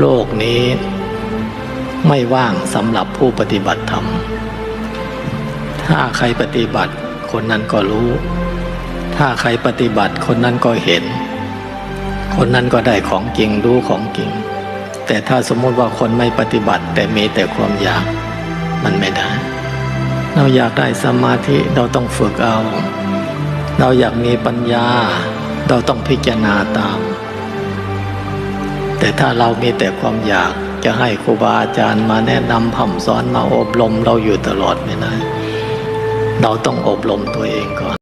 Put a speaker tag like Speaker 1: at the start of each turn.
Speaker 1: โลกนี้ ไม่ว่างสำหรับผู้ปฏิบัติธรรม ถ้าใครปฏิบัติคนนั้นก็รู้ ถ้าใครปฏิบัติคนนั้นก็เห็น คนนั้นก็ได้ของจริงรู้ของจริง แต่ถ้าสมมติว่าคนไม่ปฏิบัติ แต่มีแต่ความอยากมันไม่ได้ เราอยากได้สมาธิเราต้องฝึกเอา เราอยากมีปัญญา เราต้องพิจารณาตาม ถ้าเรามีแต่ความอยากจะให้ครูบาอาจารย์มาแนะนำผ่ำสอนมาอบรมเราอยู่ตลอดไม่ได้เราต้องอบรมตัวเองก่อน